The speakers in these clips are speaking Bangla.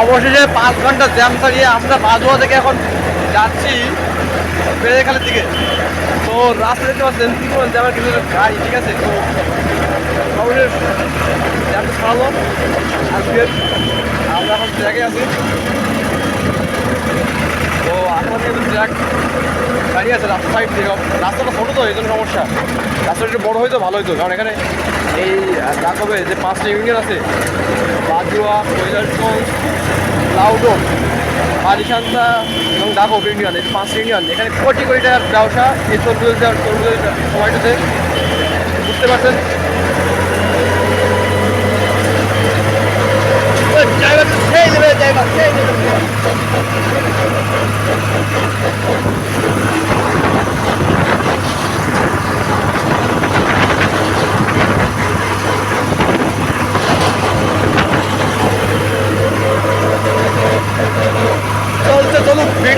অবশেষে পাঁচ ঘণ্টা জ্যাম ছাড়িয়ে আমরা বাজুয়া থেকে এখন যাচ্ছি বেড়েখালের দিকে। তো রাস্তা দেখতে পাচ্ছেন, কি বলছে আমার কিছু গাড়ি, ঠিক আছে? তো জ্যামটা ছাড়ালো আজকে আমরা এখন ট্র্যাকে আছি। তো আপনার কিন্তু ট্র্যাক গাড়ি আছে রাস্তা সাইড থেকে। রাস্তাটা ছোটো তো, এই জন্য সমস্যা। রাস্তাটা একটু বড় হয়তো ভালো হতো কারণ এখানে এই ডাকবে যে পাঁচটা ইউনিয়ন আছে বাজুয়া কৈলাসগঞ্জ লাউডো আলিশান্তা এবং ডাকব ইউনিয়ন, এই পাঁচ ইউনিয়ন। এখানে কোটি কোটি টাকার ব্যবসা, এই তরমুজ তরমুজের সময়টাতে। বুঝতে পারছেন?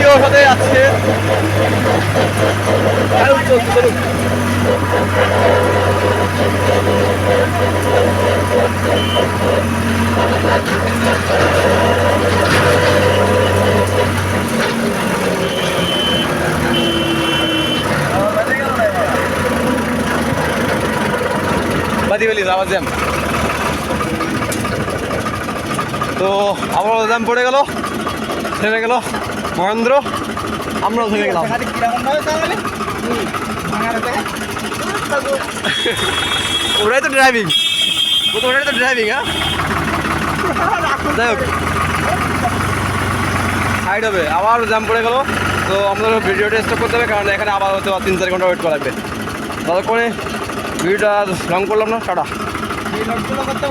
ভিডিও সাথে চলছে চলুক আবার জ্যাম। তো আবারও জ্যাম পড়ে গেল থেমে গেল। মহেন্দ্র, আমরাও থেমে গেলাম। ওটাই তো ড্রাইভিং ওটাই তো ড্রাইভিং হ্যাঁ? যাই সাইড হবে। আবার জ্যাম পড়ে গেল। তো আমাদের ভিডিওটা স্টপ করতে হবে, কারণ এখানে আবার হয়তো তিন চার ঘণ্টা ওয়েট করা লাগবে। ততক্ষণে ভিডিওটা রং করলাম না। টাটা। করতে